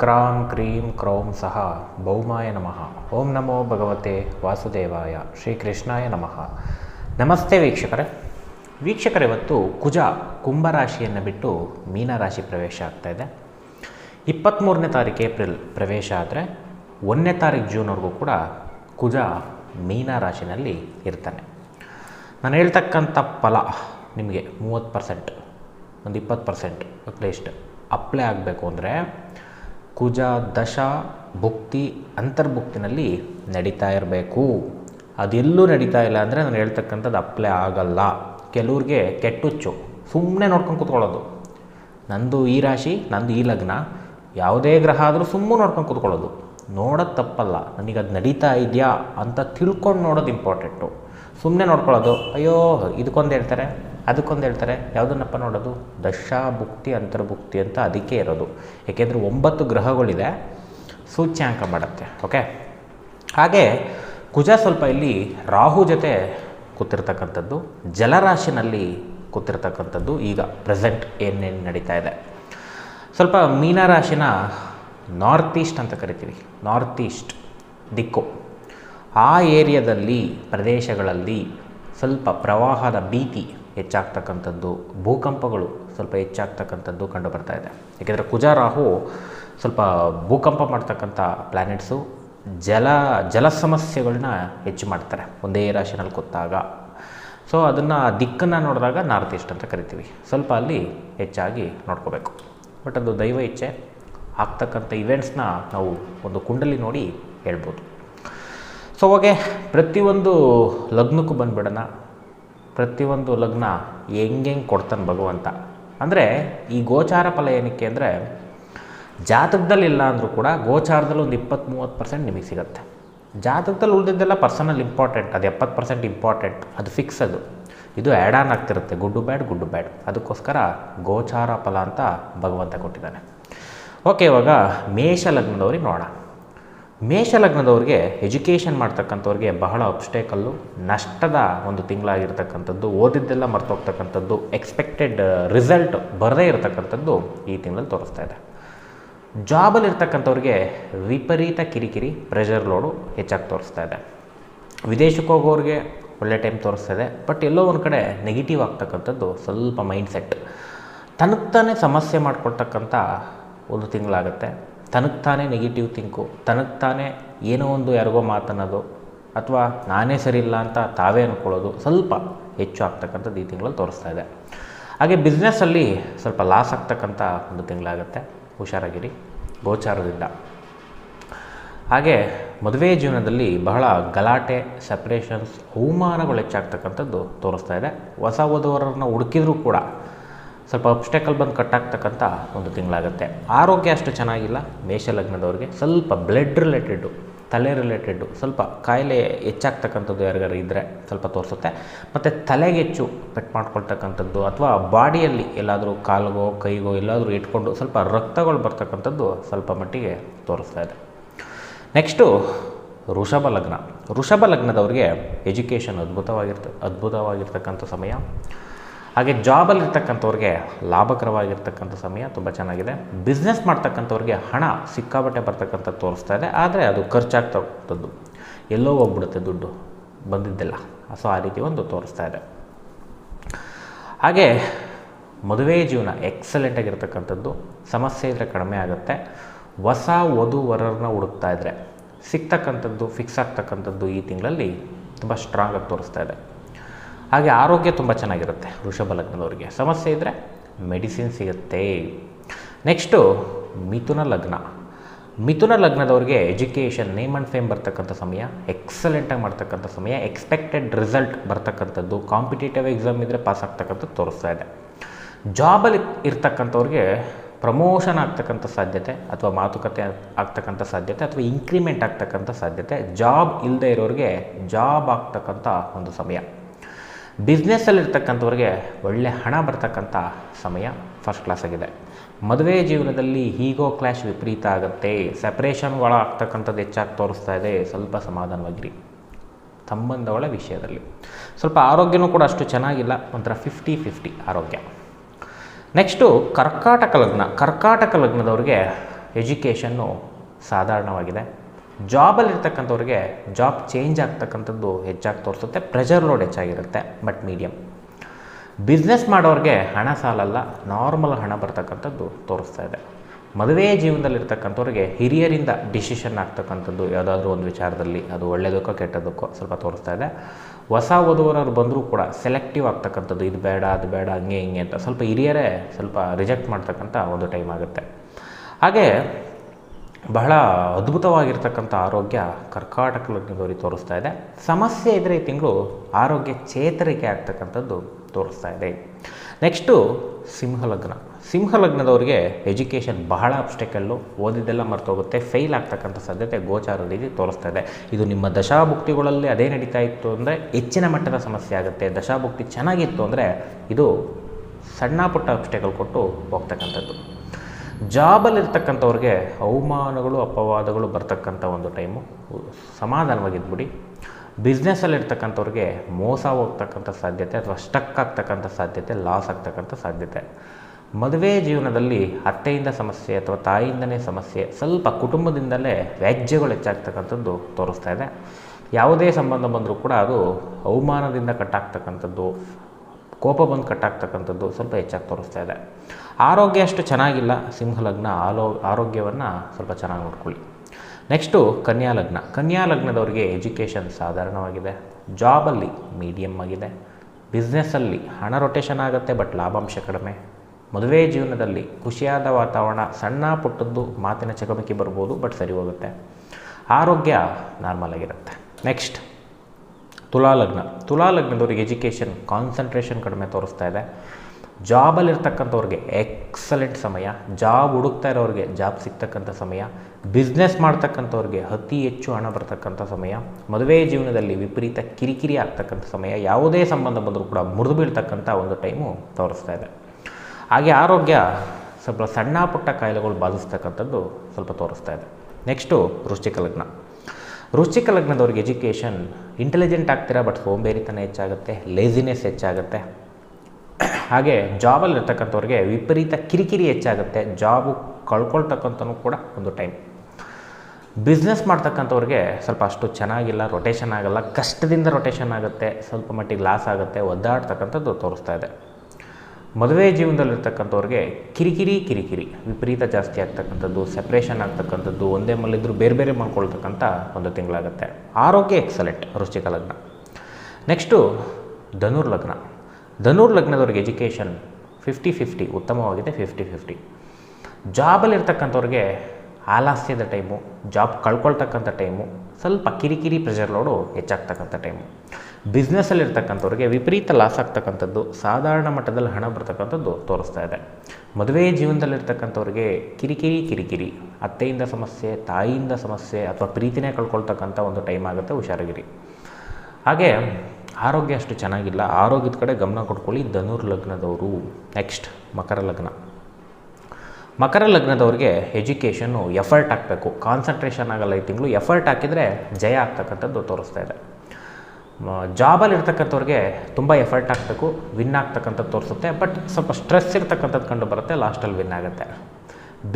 ಕ್ರಾಂ cream ಕ್ರೌಂ ಸಹ ಭೌಮಾಯ ನಮಃ. ಓಂ ನಮೋ ಭಗವತೆ ವಾಸುದೇವಾಯ. ಶ್ರೀಕೃಷ್ಣಾಯ ನಮಃ. ನಮಸ್ತೆ ವೀಕ್ಷಕರೇ. ವೀಕ್ಷಕರ, ಇವತ್ತು ಕುಜ ಕುಂಭರಾಶಿಯನ್ನು ಬಿಟ್ಟು ಮೀನರಾಶಿ ಪ್ರವೇಶ ಆಗ್ತಾ ಇದೆ. ಇಪ್ಪತ್ತ್ಮೂರನೇ ತಾರೀಕು ಏಪ್ರಿಲ್ ಪ್ರವೇಶ ಆದರೆ ಒಂದನೇ ತಾರೀಕು ಜೂನ್ವರೆಗೂ ಕೂಡ ಕುಜ ಮೀನರಾಶಿನಲ್ಲಿ ಇರ್ತಾನೆ. ನಾನು ಹೇಳ್ತಕ್ಕಂಥ ಫಲ ನಿಮಗೆ ಮೂವತ್ತು ಪರ್ಸೆಂಟ್, ಒಂದು ಇಪ್ಪತ್ತು ಪರ್ಸೆಂಟ್ ಅಟ್ಲೀಸ್ಟ್ ಅಪ್ಲೈ ಆಗಬೇಕು ಅಂದರೆ ಕುಜ ದಶ ಭುಕ್ತಿ ಅಂತರ್ಭುಕ್ತಿನಲ್ಲಿ ನಡೀತಾ ಇರಬೇಕು. ಅದೆಲ್ಲೂ ನಡೀತಾ ಇಲ್ಲ ಅಂದರೆ ನಾನು ಹೇಳ್ತಕ್ಕಂಥದ್ದು ಅಪ್ಲೈ ಆಗಲ್ಲ. ಕೆಲವ್ರಿಗೆ ಕೆಟ್ಟುಚ್ಚು. ಸುಮ್ಮನೆ ನೋಡ್ಕೊಂಡು ಕೂತ್ಕೊಳ್ಳೋದು. ನಂದು ಈ ರಾಶಿ, ನಂದು ಈ ಲಗ್ನ. ಯಾವುದೇ ಗ್ರಹ ಆದರೂ ಸುಮ್ಮನೆ ನೋಡ್ಕೊಂಡು ಕೂತ್ಕೊಳ್ಳೋದು. ನೋಡೋದು ತಪ್ಪಲ್ಲ. ನನಗೆ ಅದು ನಡೀತಾ ಇದೆಯಾ ಅಂತ ತಿಳ್ಕೊಂಡು ನೋಡೋದು ಇಂಪಾರ್ಟೆಂಟು ಸುಮ್ಮನೆ ನೋಡ್ಕೊಳ್ಳೋದು, ಅಯ್ಯೋ, ಇದಕ್ಕೊಂದು ಹೇಳ್ತಾರೆ, ಅದಕ್ಕೊಂದು ಹೇಳ್ತಾರೆ, ಯಾವುದನ್ನಪ್ಪ ನೋಡೋದು? ದಶಾಭುಕ್ತಿ, ಅಂತರ್ಭುಕ್ತಿ ಅಂತ ಅದಕ್ಕೆ ಇರೋದು. ಏಕೆಂದರೆ ಒಂಬತ್ತು ಗ್ರಹಗಳಿದೆ, ಸೂಚ್ಯಾಂಕ ಮಾಡುತ್ತೆ ಓಕೆ ಹಾಗೆ ಕುಜ ಸ್ವಲ್ಪ ಇಲ್ಲಿ ರಾಹು ಜೊತೆ ಕೂತಿರ್ತಕ್ಕಂಥದ್ದು, ಜಲರಾಶಿನಲ್ಲಿ ಕೂತಿರ್ತಕ್ಕಂಥದ್ದು ಈಗ ಪ್ರೆಸೆಂಟ್ ಏನೇನು ನಡೀತಾ ಇದೆ. ಸ್ವಲ್ಪ ಮೀನರಾಶಿನ ನಾರ್ತ್ ಈಸ್ಟ್ ಅಂತ ಕರಿತೀವಿ. ನಾರ್ತ್ ಈಸ್ಟ್, ದಿಕ್ಕು. ಆ ಏರಿಯಾದಲ್ಲಿ, ಪ್ರದೇಶಗಳಲ್ಲಿ ಸ್ವಲ್ಪ ಪ್ರವಾಹದ ಭೀತಿ ಹೆಚ್ಚಾಗ್ತಕ್ಕಂಥದ್ದು, ಭೂಕಂಪಗಳು ಸ್ವಲ್ಪ ಹೆಚ್ಚಾಗ್ತಕ್ಕಂಥದ್ದು ಕಂಡು ಬರ್ತಾ ಇದೆ. ಏಕೆಂದರೆ ಕುಜಾರಾಹು ಸ್ವಲ್ಪ ಭೂಕಂಪ ಮಾಡ್ತಕ್ಕಂಥ ಪ್ಲ್ಯಾನೆಟ್ಸು ಜಲ ಜಲ ಸಮಸ್ಯೆಗಳನ್ನ ಹೆಚ್ಚು ಮಾಡ್ತಾರೆ. ಒಂದೇ ರಾಶಿನಲ್ಲಿ ಕೂತಾಗ ಸೊ ಅದನ್ನು ದಿಕ್ಕನ್ನು ನೋಡಿದಾಗ ನಾರ್ತ್ ಈಸ್ಟ್ ಅಂತ ಕರಿತೀವಿ. ಸ್ವಲ್ಪ ಅಲ್ಲಿ ಹೆಚ್ಚಾಗಿ ನೋಡ್ಕೋಬೇಕು. ಬಟ್ ಅದು ದೈವ ಇಚ್ಛೆ. ಆಗ್ತಕ್ಕಂಥ ಇವೆಂಟ್ಸ್ನ ನಾವು ಒಂದು ಕುಂಡಲಿ ನೋಡಿ ಹೇಳ್ಬೋದು. ಸೊ ಹಾಗೆ ಪ್ರತಿಯೊಂದು ಲಗ್ನಕ್ಕೂ ಬಂದುಬಿಡೋಣ. ಪ್ರತಿಯೊಂದು ಲಗ್ನ ಹೆಂಗೆ ಕೊಡ್ತಾನೆ ಭಗವಂತ? ಅಂದರೆ ಈ ಗೋಚಾರ ಫಲ ಏನಕ್ಕೆ ಅಂದರೆ ಜಾತಕದಲ್ಲಿ ಇಲ್ಲ ಅಂದರೂ ಕೂಡ ಗೋಚಾರದಲ್ಲಿ ಒಂದು ಇಪ್ಪತ್ತು ಮೂವತ್ತು ಪರ್ಸೆಂಟ್ ನಿಮಗೆ ಸಿಗುತ್ತೆ. ಜಾತಕದಲ್ಲಿ ಉಳಿದಿದ್ದೆಲ್ಲ ಪರ್ಸನಲ್ ಇಂಪಾರ್ಟೆಂಟ್ ಅದು ಎಪ್ಪತ್ತು ಪರ್ಸೆಂಟ್ ಇಂಪಾರ್ಟೆಂಟ್ ಅದು ಫಿಕ್ಸ್ ಅದು. ಇದು ಆ್ಯಡ್ ಆನ್ ಆಗ್ತಿರುತ್ತೆ. Good bad good bad. ಅದಕ್ಕೋಸ್ಕರ ಗೋಚಾರ ಫಲ ಅಂತ ಭಗವಂತ ಕೊಟ್ಟಿದ್ದಾನೆ. ಓಕೆ ಇವಾಗ ಮೇಷ ಲಗ್ನದವ್ರಿಗೆ ನೋಡೋಣ. ಮೇಷ ಲಗ್ನದವ್ರಿಗೆ ಎಜುಕೇಷನ್ ಮಾಡ್ತಕ್ಕಂಥವ್ರಿಗೆ ಬಹಳ ಅಬ್ಸ್ಟೇಕಲ್ಲು ನಷ್ಟದ ಒಂದು ತಿಂಗಳಾಗಿರ್ತಕ್ಕಂಥದ್ದು, ಓದಿದ್ದೆಲ್ಲ ಮರ್ತೋಗ್ತಕ್ಕಂಥದ್ದು ಎಕ್ಸ್ಪೆಕ್ಟೆಡ್ ರಿಸಲ್ಟ್ ಬರದೇ ಇರತಕ್ಕಂಥದ್ದು ಈ ತಿಂಗಳಲ್ಲಿ ತೋರಿಸ್ತಾ ಇದೆ. ಜಾಬಲ್ಲಿ ಇರ್ತಕ್ಕಂಥವ್ರಿಗೆ ವಿಪರೀತ ಕಿರಿಕಿರಿ ಪ್ರೆಷರ್ ಲೋಡು ಹೆಚ್ಚಾಗಿ ತೋರಿಸ್ತಾ ಇದೆ. ವಿದೇಶಕ್ಕೆ ಹೋಗೋರಿಗೆ ಒಳ್ಳೆ ಟೈಮ್ ತೋರಿಸ್ತಾ ಇದೆ ಬಟ್ ಎಲ್ಲೋ ಒಂದು ಕಡೆ ನೆಗೆಟಿವ್ ಆಗ್ತಕ್ಕಂಥದ್ದು ಸ್ವಲ್ಪ ಮೈಂಡ್ ಸೆಟ್ ತನಗೆ ತಾನೇ ಸಮಸ್ಯೆ ಮಾಡ್ಕೊಳ್ತಕ್ಕಂಥ ಒಂದು ತಿಂಗಳಾಗುತ್ತೆ. ತನಗೆ ತಾನೇ ನೆಗೆಟಿವ್ ಥಿಂಕು ತನಗೆ ತಾನೇ ಏನೋ ಒಂದು ಯಾರಿಗೋ ಮಾತನ್ನೋದು. ಅಥವಾ ನಾನೇ ಸರಿಯಿಲ್ಲ ಅಂತ ತಾವೇ ಅಂದ್ಕೊಳ್ಳೋದು ಸ್ವಲ್ಪ ಹೆಚ್ಚು ಆಗ್ತಕ್ಕಂಥದ್ದು ಈ ತಿಂಗಳಲ್ಲಿ ತೋರಿಸ್ತಾ ಇದೆ. ಹಾಗೆ ಬಿಸ್ನೆಸ್ಸಲ್ಲಿ ಸ್ವಲ್ಪ ಲಾಸ್ ಆಗ್ತಕ್ಕಂಥ ಒಂದು ತಿಂಗಳಾಗುತ್ತೆ. ಹುಷಾರಾಗಿರಿ. ಗೋಚಾರದಿಂದ. ಹಾಗೆ ಮದುವೆ ಜೀವನದಲ್ಲಿ ಬಹಳ ಗಲಾಟೆ ಸಪ್ರೇಷನ್ಸ್ ಅವಮಾನಗಳು ಹೆಚ್ಚಾಗ್ತಕ್ಕಂಥದ್ದು ತೋರಿಸ್ತಾ ಇದೆ. ಹೊಸ ಓದುವರನ್ನು ಹುಡುಕಿದ್ರೂ ಕೂಡ ಸ್ವಲ್ಪ ಅಬ್ಸ್ಟೆಕಲ್ ಬಂದು ಕಟ್ಟಾಗ್ತಕ್ಕಂಥ ಒಂದು ತಿಂಗಳಾಗುತ್ತೆ. ಆರೋಗ್ಯ ಅಷ್ಟು ಚೆನ್ನಾಗಿಲ್ಲ. ಮೇಷ ಲಗ್ನದವ್ರಿಗೆ ಸ್ವಲ್ಪ ಬ್ಲಡ್ ರಿಲೇಟೆಡ್ಡು ತಲೆ ರಿಲೇಟೆಡ್ಡು ಸ್ವಲ್ಪ ಕಾಯಿಲೆ ಹೆಚ್ಚಾಗ್ತಕ್ಕಂಥದ್ದು ಯಾರಿಗಾರು ಇದ್ದರೆ ಸ್ವಲ್ಪ ತೋರಿಸುತ್ತೆ. ಮತ್ತು ತಲೆಗೆ ಹೆಚ್ಚು ಪೆಟ್ ಮಾಡ್ಕೊಳ್ತಕ್ಕಂಥದ್ದು ಅಥವಾ ಬಾಡಿಯಲ್ಲಿ ಎಲ್ಲಾದರೂ ಕಾಲಿಗೋ, ಕೈಗೋ ಎಲ್ಲಾದರೂ ಇಟ್ಕೊಂಡು ಸ್ವಲ್ಪ ರಕ್ತಗಳು ಬರ್ತಕ್ಕಂಥದ್ದು ಸ್ವಲ್ಪ ಮಟ್ಟಿಗೆ ತೋರಿಸ್ತಾ ಇದೆ. ನೆಕ್ಸ್ಟು ವೃಷಭ ಲಗ್ನ. ವೃಷಭ ಲಗ್ನದವ್ರಿಗೆ ಎಜುಕೇಷನ್ ಅದ್ಭುತವಾಗಿರ್ತ, ಅದ್ಭುತವಾಗಿರ್ತಕ್ಕಂಥ ಸಮಯ. ಹಾಗೆ ಜಾಬಲ್ಲಿರ್ತಕ್ಕಂಥವ್ರಿಗೆ ಲಾಭಕರವಾಗಿರ್ತಕ್ಕಂಥ ಸಮಯ ತುಂಬ ಚೆನ್ನಾಗಿದೆ. ಬಿಸ್ನೆಸ್ ಮಾಡ್ತಕ್ಕಂಥವ್ರಿಗೆ ಹಣ ಸಿಕ್ಕಾಬಟ್ಟೆ ಬರ್ತಕ್ಕಂಥ ತೋರಿಸ್ತಾ ಇದೆ. ಆದರೆ ಅದು ಖರ್ಚಾಗ್ತಕ್ಕಂಥದ್ದು. ಎಲ್ಲೋ ಹೋಗ್ಬಿಡುತ್ತೆ ದುಡ್ಡು. ಬಂದಿದ್ದಿಲ್ಲ. ಸೊ ಆ ರೀತಿ ಒಂದು ತೋರಿಸ್ತಾ ಇದೆ. ಹಾಗೆ ಮದುವೆ ಜೀವನ ಎಕ್ಸಲೆಂಟಾಗಿರ್ತಕ್ಕಂಥದ್ದು ಸಮಸ್ಯೆ ಇದ್ದರೆ ಕಡಿಮೆ ಆಗುತ್ತೆ. ಹೊಸ ವಧು ವರರನ್ನ ಹುಡುಕ್ತಾ ಇದ್ದರೆ ಸಿಗ್ತಕ್ಕಂಥದ್ದು ಫಿಕ್ಸ್ ಆಗ್ತಕ್ಕಂಥದ್ದು ಈ ತಿಂಗಳಲ್ಲಿ ತುಂಬ ಸ್ಟ್ರಾಂಗಾಗಿ ತೋರಿಸ್ತಾ ಇದೆ. ಹಾಗೆ ಆರೋಗ್ಯ ತುಂಬ ಚೆನ್ನಾಗಿರುತ್ತೆ ವೃಷಭ ಲಗ್ನದವ್ರಿಗೆ. ಸಮಸ್ಯೆ ಇದ್ದರೆ ಮೆಡಿಸಿನ್ ಸಿಗುತ್ತೆ. ನೆಕ್ಸ್ಟು ಮಿಥುನ ಲಗ್ನ. ಮಿಥುನ ಲಗ್ನದವ್ರಿಗೆ ಎಜುಕೇಷನ್ ನೇಮ್ ಆ್ಯಂಡ್ ಫೇಮ್ ಬರ್ತಕ್ಕಂಥ ಸಮಯ ಎಕ್ಸಲೆಂಟಾಗಿ ಮಾಡ್ತಕ್ಕಂಥ ಸಮಯ ಎಕ್ಸ್ಪೆಕ್ಟೆಡ್ ರಿಸಲ್ಟ್ ಬರ್ತಕ್ಕಂಥದ್ದು ಕಾಂಪಿಟೇಟಿವ್ ಎಕ್ಸಾಮ್ ಇದ್ದರೆ ಪಾಸ್ ಆಗ್ತಕ್ಕಂಥದ್ದು ತೋರಿಸ್ತಾ ಇದೆ. ಜಾಬಲ್ಲಿ ಇರ್ತಕ್ಕಂಥವ್ರಿಗೆ ಪ್ರಮೋಷನ್ ಆಗ್ತಕ್ಕಂಥ ಸಾಧ್ಯತೆ ಅಥವಾ ಮಾತುಕತೆ ಆಗ್ತಕ್ಕಂಥ ಸಾಧ್ಯತೆ ಅಥವಾ ಇನ್ಕ್ರಿಮೆಂಟ್ ಆಗ್ತಕ್ಕಂಥ ಸಾಧ್ಯತೆ. ಜಾಬ್ ಇಲ್ಲದೆ ಇರೋರಿಗೆ ಜಾಬ್ ಆಗ್ತಕ್ಕಂಥ ಒಂದು ಸಮಯ. ಬಿಸ್ನೆಸ್ಸಲ್ಲಿರ್ತಕ್ಕಂಥವ್ರಿಗೆ ಒಳ್ಳೆ ಹಣ ಬರ್ತಕ್ಕಂಥ ಸಮಯ ಫಸ್ಟ್ ಕ್ಲಾಸ್ ಆಗಿದೆ. ಮದುವೆ ಜೀವನದಲ್ಲಿ ಹೀಗೋ ಕ್ಲಾಶ್ ವಿಪರೀತ ಆಗುತ್ತೆ. ಸೆಪ್ರೇಷನ್ ಒಳ ಆಗ್ತಕ್ಕಂಥದ್ದು ಹೆಚ್ಚಾಗಿ ತೋರಿಸ್ತಾ ಇದೆ. ಸ್ವಲ್ಪ ಸಮಾಧಾನವಾಗಿರಿ. ಸಂಬಂಧಗಳ ವಿಷಯದಲ್ಲಿ. ಸ್ವಲ್ಪ ಆರೋಗ್ಯನೂ ಕೂಡ ಅಷ್ಟು ಚೆನ್ನಾಗಿಲ್ಲ. ಒಂಥರ ಫಿಫ್ಟಿ ಫಿಫ್ಟಿ ಆರೋಗ್ಯ. ನೆಕ್ಸ್ಟು ಕರ್ಕಾಟಕ ಲಗ್ನ. ಕರ್ಕಾಟಕ ಲಗ್ನದವ್ರಿಗೆ ಎಜುಕೇಷನ್ನು ಸಾಧಾರಣವಾಗಿದೆ. ಜಾಬಲ್ಲಿರ್ತಕ್ಕಂಥವ್ರಿಗೆ ಜಾಬ್ ಚೇಂಜ್ ಆಗ್ತಕ್ಕಂಥದ್ದು ಹೆಚ್ಚಾಗಿ ತೋರಿಸುತ್ತೆ ಪ್ರೆಷರ್ ಲೋಡ್ ಹೆಚ್ಚಾಗಿರುತ್ತೆ ಬಟ್ ಮೀಡಿಯಮ್ ಬಿಸ್ನೆಸ್ ಮಾಡೋರಿಗೆ ಹಣ ಸಾಲಲ್ಲ ನಾರ್ಮಲ್ ಹಣ ಬರ್ತಕ್ಕಂಥದ್ದು ತೋರಿಸ್ತಾ ಇದೆ. ಮದುವೆ ಜೀವನದಲ್ಲಿರ್ತಕ್ಕಂಥವ್ರಿಗೆ ಹಿರಿಯರಿಂದ ಡಿಸಿಷನ್ ಆಗ್ತಕ್ಕಂಥದ್ದು ಯಾವುದಾದ್ರೂ ಒಂದು ವಿಚಾರದಲ್ಲಿ, ಅದು ಒಳ್ಳೆಯದಕ್ಕೋ ಕೆಟ್ಟದಕ್ಕೋ ಸ್ವಲ್ಪ ತೋರಿಸ್ತಾ ಇದೆ. ಹೊಸ ಓದುವರವ್ರು ಬಂದರೂ ಕೂಡ ಸೆಲೆಕ್ಟಿವ್ ಆಗ್ತಕ್ಕಂಥದ್ದು, ಇದು ಬೇಡ, ಅದು ಬೇಡ, ಹಂಗೆ, ಹಿಂಗೆ ಅಂತ ಸ್ವಲ್ಪ ಹಿರಿಯರೇ ಸ್ವಲ್ಪ ರಿಜೆಕ್ಟ್ ಮಾಡ್ತಕ್ಕಂಥ ಒಂದು ಟೈಮ್ ಆಗುತ್ತೆ. ಹಾಗೆ ಬಹಳ ಅದ್ಭುತವಾಗಿರ್ತಕ್ಕಂಥ ಆರೋಗ್ಯ ಕರ್ಕಾಟಕ ಲಗ್ನದವರಿಗೆ ತೋರಿಸ್ತಾ ಇದೆ. ಸಮಸ್ಯೆ ಇದ್ದರೆ ಈ ತಿಂಗಳು ಆರೋಗ್ಯ ಚೇತರಿಕೆ ಆಗ್ತಕ್ಕಂಥದ್ದು ತೋರಿಸ್ತಾ ಇದೆ. ನೆಕ್ಸ್ಟು ಸಿಂಹಲಗ್ನ ಸಿಂಹಲಗ್ನದವರಿಗೆ ಎಜುಕೇಷನ್ ಬಹಳ ಅಬ್ಸ್ಟೆಕಲ್ಲು ಓದಿದ್ದೆಲ್ಲ ಮರ್ತೋಗುತ್ತೆ. ಫೇಲ್ ಆಗ್ತಕ್ಕಂಥ ಸಾಧ್ಯತೆ ಗೋಚಾರ ರೀತಿ ತೋರಿಸ್ತಾ ಇದೆ. ಇದು ನಿಮ್ಮ ದಶಾಭುಕ್ತಿಗಳಲ್ಲಿ ಅದೇ ನಡೀತಾ ಇತ್ತು ಅಂದರೆ ಹೆಚ್ಚಿನ ಮಟ್ಟದ ಸಮಸ್ಯೆ ಆಗುತ್ತೆ. ದಶಾಭುಕ್ತಿ ಚೆನ್ನಾಗಿತ್ತು ಅಂದರೆ ಇದು ಸಣ್ಣ ಪುಟ್ಟ ಅಬ್ಸ್ಟೆಕಲ್ ಕೊಟ್ಟು ಹೋಗ್ತಕ್ಕಂಥದ್ದು. ಜಾಬಲ್ಲಿರ್ತಕ್ಕಂಥವ್ರಿಗೆ ಅವಮಾನಗಳು, ಅಪವಾದಗಳು ಬರ್ತಕ್ಕಂಥ ಒಂದು ಟೈಮು ಸಮಾಧಾನವಾಗಿದ್ಬಿಡಿ. ಬಿಸ್ನೆಸ್ಸಲ್ಲಿರ್ತಕ್ಕಂಥವ್ರಿಗೆ ಮೋಸ ಹೋಗ್ತಕ್ಕಂಥ ಸಾಧ್ಯತೆ ಅಥವಾ ಸ್ಟಕ್ ಆಗ್ತಕ್ಕಂಥ ಸಾಧ್ಯತೆ ಲಾಸ್ ಆಗ್ತಕ್ಕಂಥ ಸಾಧ್ಯತೆ. ಮದುವೆ ಜೀವನದಲ್ಲಿ ಅತ್ತೆಯಿಂದ ಸಮಸ್ಯೆ ಅಥವಾ ತಾಯಿಯಿಂದನೇ ಸಮಸ್ಯೆ, ಸ್ವಲ್ಪ ಕುಟುಂಬದಿಂದಲೇ ವ್ಯಾಜ್ಯಗಳು ಹೆಚ್ಚಾಗ್ತಕ್ಕಂಥದ್ದು ತೋರಿಸ್ತಾ ಇದೆ. ಯಾವುದೇ ಸಂಬಂಧ ಬಂದರೂ ಕೂಡ ಅದು ಅವಮಾನದಿಂದ ಕಟ್ಟಾಗ್ತಕ್ಕಂಥದ್ದು. ಕೋಪ ಬಂದು ಕಟ್ಟಾಗ್ತಕ್ಕಂಥದ್ದು ಸ್ವಲ್ಪ ಹೆಚ್ಚಾಗಿ ತೋರಿಸ್ತಾ ಇದೆ. ಆರೋಗ್ಯ ಅಷ್ಟು ಚೆನ್ನಾಗಿಲ್ಲ. ಸಿಂಹಲಗ್ನ ಆಲೋ, ಆರೋಗ್ಯವನ್ನು ಸ್ವಲ್ಪ ಚೆನ್ನಾಗಿ ನೋಡ್ಕೊಳ್ಳಿ. ನೆಕ್ಸ್ಟು ಕನ್ಯಾ ಲಗ್ನ. ಕನ್ಯಾ ಲಗ್ನದವರಿಗೆ ಎಜುಕೇಷನ್ ಸಾಧಾರಣವಾಗಿದೆ. ಜಾಬಲ್ಲಿ ಮೀಡಿಯಮ್ ಆಗಿದೆ. ಬಿಸ್ನೆಸ್ಸಲ್ಲಿ ಹಣ ರೊಟೇಷನ್ ಆಗುತ್ತೆ ಬಟ್ ಲಾಭಾಂಶ ಕಡಿಮೆ. ಮದುವೆ ಜೀವನದಲ್ಲಿ ಖುಷಿಯಾದ ವಾತಾವರಣ, ಸಣ್ಣ ಪುಟ್ಟದ್ದು ಮಾತಿನ ಚಕಮಕಿ ಬರ್ಬೋದು ಬಟ್ ಸರಿ ಹೋಗುತ್ತೆ. ಆರೋಗ್ಯ ನಾರ್ಮಲ್ ಆಗಿರುತ್ತೆ. ನೆಕ್ಸ್ಟ್ ತುಲಾ ಲಗ್ನ ತುಲಾ ಲಗ್ನದವ್ರಿಗೆ ಎಜುಕೇಷನ್ ಕಾನ್ಸಂಟ್ರೇಷನ್ ಕಡಿಮೆ ತೋರಿಸ್ತಾ ಇದೆ. ಜಾಬಲ್ಲಿರ್ತಕ್ಕಂಥವ್ರಿಗೆ ಎಕ್ಸಲೆಂಟ್ ಸಮಯ. ಜಾಬ್ ಹುಡುಕ್ತಾ ಇರೋರಿಗೆ ಜಾಬ್ ಸಿಗ್ತಕ್ಕಂಥ ಸಮಯ. ಬಿಸ್ನೆಸ್ ಮಾಡ್ತಕ್ಕಂಥವ್ರಿಗೆ ಅತಿ ಹೆಚ್ಚು ಹಣ ಬರ್ತಕ್ಕಂಥ ಸಮಯ. ಮದುವೆ ಜೀವನದಲ್ಲಿ ವಿಪರೀತ ಕಿರಿಕಿರಿ ಆಗ್ತಕ್ಕಂಥ ಸಮಯ. ಯಾವುದೇ ಸಂಬಂಧ ಬಂದರೂ ಕೂಡ ಮುರಿದು ಬೀಳ್ತಕ್ಕಂಥ ಒಂದು ಟೈಮು ತೋರಿಸ್ತಾ ಇದೆ. ಹಾಗೆ ಆರೋಗ್ಯ ಸ್ವಲ್ಪ ಸಣ್ಣ ಪುಟ್ಟ ಕಾಯಿಲೆಗಳು ಬಾಧಿಸ್ತಕ್ಕಂಥದ್ದು ಸ್ವಲ್ಪ ತೋರಿಸ್ತಾ ಇದೆ. ನೆಕ್ಸ್ಟು ವೃಶ್ಚಿಕ ಲಗ್ನ. ವೃಶ್ಚಿಕ ಲಗ್ನದವ್ರಿಗೆ ಎಜುಕೇಷನ್ ಇಂಟೆಲಿಜೆಂಟ್ ಆಗ್ತೀರಾ ಬಟ್ ಸೋಂಬೇರಿತನ ಹೆಚ್ಚಾಗುತ್ತೆ ಲೇಸಿನೆಸ್ ಹೆಚ್ಚಾಗುತ್ತೆ. ಹಾಗೆ ಜಾಬಲ್ಲಿರ್ತಕ್ಕಂಥವ್ರಿಗೆ ವಿಪರೀತ ಕಿರಿಕಿರಿ ಹೆಚ್ಚಾಗುತ್ತೆ ಜಾಬು ಕಳ್ಕೊಳ್ತಕ್ಕಂಥನೂ ಕೂಡ ಒಂದು ಟೈಮ್ ಬಿಸ್ನೆಸ್ ಮಾಡ್ತಕ್ಕಂಥವ್ರಿಗೆ ಸ್ವಲ್ಪ ಅಷ್ಟು ಚೆನ್ನಾಗಿಲ್ಲ ರೊಟೇಷನ್ ಆಗಲ್ಲ, ಕಷ್ಟದಿಂದ ರೊಟೇಷನ್ ಆಗುತ್ತೆ, ಸ್ವಲ್ಪ ಮಟ್ಟಿಗೆ ಲಾಸ್ ಆಗುತ್ತೆ, ಒದ್ದಾಡ್ತಕ್ಕಂಥದ್ದು ತೋರಿಸ್ತಾ ಇದೆ. ಮದುವೆ ಜೀವನದಲ್ಲಿರ್ತಕ್ಕಂಥವ್ರಿಗೆ ಕಿರಿಕಿರಿ ಕಿರಿಕಿರಿ, ವಿಪರೀತ ಜಾಸ್ತಿ ಆಗ್ತಕ್ಕಂಥದ್ದು ಸೆಪ್ರೇಷನ್ ಆಗ್ತಕ್ಕಂಥದ್ದು, ಒಂದೇ ಮಲ್ಲಿದ್ರು ಬೇರೆ ಬೇರೆ ಮಾಡ್ಕೊಳ್ತಕ್ಕಂಥ ಒಂದು ತಿಂಗಳಾಗುತ್ತೆ. ಆರೋಗ್ಯ ಎಕ್ಸಲೆಂಟ್ ವೃಶ್ಚಿಕ ಲಗ್ನ. ನೆಕ್ಸ್ಟು ಧನುರ್ ಲಗ್ನ. ಧನುರ್ ಲಗ್ನದವ್ರಿಗೆ ಎಜುಕೇಷನ್ ಫಿಫ್ಟಿ ಫಿಫ್ಟಿ ಉತ್ತಮವಾಗಿದೆ ಫಿಫ್ಟಿ ಫಿಫ್ಟಿ ಜಾಬಲ್ಲಿರ್ತಕ್ಕಂಥವ್ರಿಗೆ ಆಲಸ್ಯದ ಟೈಮು, ಜಾಬ್ ಕಳ್ಕೊಳ್ತಕ್ಕಂಥ ಟೈಮು, ಸ್ವಲ್ಪ ಕಿರಿಕಿರಿ ಪ್ರೆಷರ್ ಲೋಡು ಹೆಚ್ಚಾಗ್ತಕ್ಕಂಥ ಟೈಮು. ಬಿಸ್ನೆಸ್ಸಲ್ಲಿರ್ತಕ್ಕಂಥವ್ರಿಗೆ ವಿಪರೀತ ಲಾಸ್ ಆಗ್ತಕ್ಕಂಥದ್ದು, ಸಾಧಾರಣ ಮಟ್ಟದಲ್ಲಿ ಹಣ ಬರ್ತಕ್ಕಂಥದ್ದು ತೋರಿಸ್ತಾ ಇದೆ. ಮದುವೆ ಜೀವನದಲ್ಲಿರ್ತಕ್ಕಂಥವ್ರಿಗೆ ಕಿರಿಕಿರಿ ಕಿರಿಕಿರಿ, ಅತ್ತೆಯಿಂದ ಸಮಸ್ಯೆ, ತಾಯಿಯಿಂದ ಸಮಸ್ಯೆ ಅಥವಾ ಪ್ರೀತಿನೇ ಕಳ್ಕೊಳ್ತಕ್ಕಂಥ ಒಂದು ಟೈಮ್ ಆಗುತ್ತೆ, ಹುಷಾರಾಗಿರಿ. ಹಾಗೆ ಆರೋಗ್ಯ ಅಷ್ಟು ಚೆನ್ನಾಗಿಲ್ಲ, ಆರೋಗ್ಯದ ಕಡೆ ಗಮನ ಕೊಟ್ಕೊಳ್ಳಿ, ಧನುರ್ ಲಗ್ನದವರು. ನೆಕ್ಸ್ಟ್ ಮಕರ ಲಗ್ನ. ಮಕರ ಲಗ್ನದವ್ರಿಗೆ ಎಜುಕೇಷನ್ನು ಎಫರ್ಟ್ ಹಾಕಬೇಕು. ಕಾನ್ಸಂಟ್ರೇಷನ್ ಆಗಲ್ಲ ಈ ತಿಂಗಳು. ಎಫರ್ಟ್ ಹಾಕಿದರೆ ಜಯ ಆಗ್ತಕ್ಕಂಥದ್ದು ತೋರಿಸ್ತಾ ಇದೆ. ಜಾಬಲ್ಲಿ ಇರ್ತಕ್ಕಂಥವ್ರಿಗೆ ತುಂಬ ಎಫರ್ಟ್ ಹಾಕಬೇಕು. ವಿನ್ ಆಗ್ತಕ್ಕಂಥದ್ದು ತೋರಿಸುತ್ತೆ. ಬಟ್ ಸ್ವಲ್ಪ ಸ್ಟ್ರೆಸ್ ಇರ್ತಕ್ಕಂಥದ್ದು ಕಂಡು ಬರುತ್ತೆ. ಲಾಸ್ಟಲ್ಲಿ ವಿನ್ ಆಗುತ್ತೆ.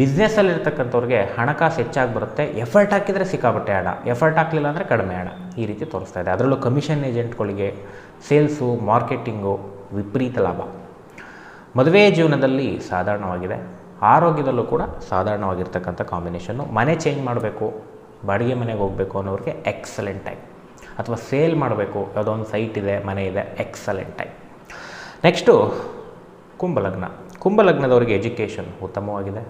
ಬಿಸ್ನೆಸ್ಸಲ್ಲಿ ಇರ್ತಕ್ಕಂಥವ್ರಿಗೆ ಹಣಕಾಸು ಹೆಚ್ಚಾಗಿ ಬರುತ್ತೆ. ಎಫರ್ಟ್ ಹಾಕಿದರೆ ಸಿಕ್ಕಾಬಟ್ಟೆ ಹಣ. ಎಫರ್ಟ್ ಹಾಕಲಿಲ್ಲ ಅಂದರೆ ಕಡಿಮೆ ಹಣ. ಈ ರೀತಿ ತೋರಿಸ್ತಾ ಇದೆ. ಅದರಲ್ಲೂ ಕಮಿಷನ್ ಏಜೆಂಟ್ಗಳಿಗೆ ಸೇಲ್ಸು ಮಾರ್ಕೆಟಿಂಗು ವಿಪರೀತ ಲಾಭ. ಮದುವೆ ಜೀವನದಲ್ಲಿ ಸಾಧಾರಣವಾಗಿದೆ. ಆರೋಗ್ಯದಲ್ಲೂ ಕೂಡ ಸಾಧಾರಣವಾಗಿರ್ತಕ್ಕಂಥ ಕಾಂಬಿನೇಷನ್ನು ಮನೆ ಚೇಂಜ್ ಮಾಡಬೇಕು, ಬಾಡಿಗೆ ಮನೆಗೆ ಹೋಗಬೇಕು ಅನ್ನೋರಿಗೆ ಎಕ್ಸಲೆಂಟ್ ಟೈಮ್ ಅಥವಾ ಸೇಲ್ ಮಾಡಬೇಕು ಯಾವುದೋ ಒಂದು ಸೈಟ್ ಇದೆ, ಮನೆ ಇದೆ ಎಕ್ಸಲೆಂಟ್ ಟೈಮ್ ನೆಕ್ಸ್ಟು ಕುಂಭಲಗ್ನ. ಕುಂಭಲಗ್ನದವ್ರಿಗೆ ಎಜುಕೇಷನ್ ಉತ್ತಮವಾಗಿದೆ.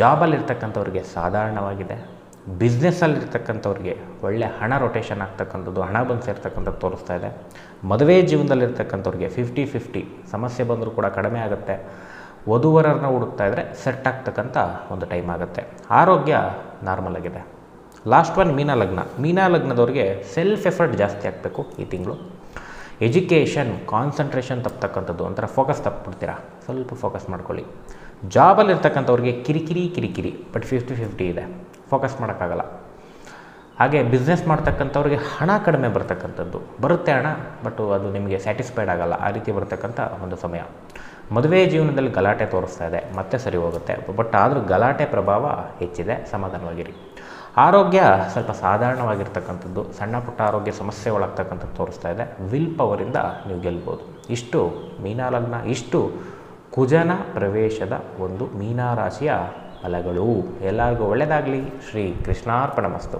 ಜಾಬಲ್ಲಿರ್ತಕ್ಕಂಥವ್ರಿಗೆ ಸಾಧಾರಣವಾಗಿದೆ. ಬಿಸ್ನೆಸ್ಸಲ್ಲಿರ್ತಕ್ಕಂಥವ್ರಿಗೆ ಒಳ್ಳೆ ಹಣ ರೊಟೇಷನ್ ಆಗ್ತಕ್ಕಂಥದ್ದು, ಹಣ ಬಂದು ಸೇರ್ತಕ್ಕಂಥದ್ದು ತೋರಿಸ್ತಾ ಇದೆ. ಮದುವೆ ಜೀವನದಲ್ಲಿರ್ತಕ್ಕಂಥವ್ರಿಗೆ ಫಿಫ್ಟಿ ಫಿಫ್ಟಿ ಸಮಸ್ಯೆ ಬಂದರೂ ಕೂಡ ಕಡಿಮೆ ಆಗುತ್ತೆ. ವಧುವರರನ್ನ ಹುಡುಕ್ತಾ ಇದ್ದರೆ ಸೆಟ್ ಆಗ್ತಕ್ಕಂಥ ಒಂದು ಟೈಮ್ ಆಗುತ್ತೆ. ಆರೋಗ್ಯ ನಾರ್ಮಲ್ ಆಗಿದೆ. ಲಾಸ್ಟ್ ಒನ್ ಮೀನಾ ಲಗ್ನ. ಮೀನಾ ಲಗ್ನದವ್ರಿಗೆ ಸೆಲ್ಫ್ ಎಫರ್ಟ್ ಜಾಸ್ತಿ ಆಗಬೇಕು ಈ ತಿಂಗಳು. ಎಜುಕೇಷನ್ ಕಾನ್ಸಂಟ್ರೇಷನ್ ತಪ್ಪತಕ್ಕಂಥದ್ದು ಒಂಥರ ಫೋಕಸ್ ತಪ್ಪಿಬಿಡ್ತೀರಾ ಸ್ವಲ್ಪ ಫೋಕಸ್ ಮಾಡ್ಕೊಳ್ಳಿ. ಜಾಬಲ್ಲಿರ್ತಕ್ಕಂಥವ್ರಿಗೆ ಕಿರಿಕಿರಿ ಕಿರಿಕಿರಿ ಬಟ್ ಫಿಫ್ಟಿ ಫಿಫ್ಟಿ ಇದೆ. ಫೋಕಸ್ ಮಾಡೋಕ್ಕಾಗಲ್ಲ. ಹಾಗೆ ಬಿಸ್ನೆಸ್ ಮಾಡ್ತಕ್ಕಂಥವ್ರಿಗೆ ಹಣ ಕಡಿಮೆ ಬರ್ತಕ್ಕಂಥದ್ದು. ಬರುತ್ತೆ ಹಣ ಬಟ್ ಅದು ನಿಮಗೆ ಸ್ಯಾಟಿಸ್ಫೈಡ್ ಆಗಲ್ಲ. ಆ ರೀತಿ ಬರ್ತಕ್ಕಂಥ ಒಂದು ಸಮಯ. ಮದುವೆ ಜೀವನದಲ್ಲಿ ಗಲಾಟೆ ತೋರಿಸ್ತಾ ಇದೆ, ಮತ್ತೆ ಸರಿ ಹೋಗುತ್ತೆ. ಬಟ್ ಆದರೂ ಗಲಾಟೆ ಪ್ರಭಾವ ಹೆಚ್ಚಿದೆ, ಸಮಾಧಾನವಾಗಿರಿ. ಆರೋಗ್ಯ ಸ್ವಲ್ಪ ಸಾಧಾರಣವಾಗಿರ್ತಕ್ಕಂಥದ್ದು, ಸಣ್ಣ ಪುಟ್ಟ ಆರೋಗ್ಯ ಸಮಸ್ಯೆ ಒಳಗ್ತಕ್ಕಂಥದ್ದು ತೋರಿಸ್ತಾ ಇದೆ. ವಿಲ್ ಪವರಿಂದ ನೀವು ಗೆಲ್ಬೋದು. ಇಷ್ಟು ಮೀನಾಲಗ್ನ ಇಷ್ಟು ಕುಜನ ಪ್ರವೇಶದ ಒಂದು ಮೀನಾರಾಶಿಯ ಫಲಗಳು. ಎಲ್ಲರಿಗೂ ಒಳ್ಳೆಯದಾಗಲಿ ಶ್ರೀ ಕೃಷ್ಣಾರ್ಪಣ ಮಸ್ತು.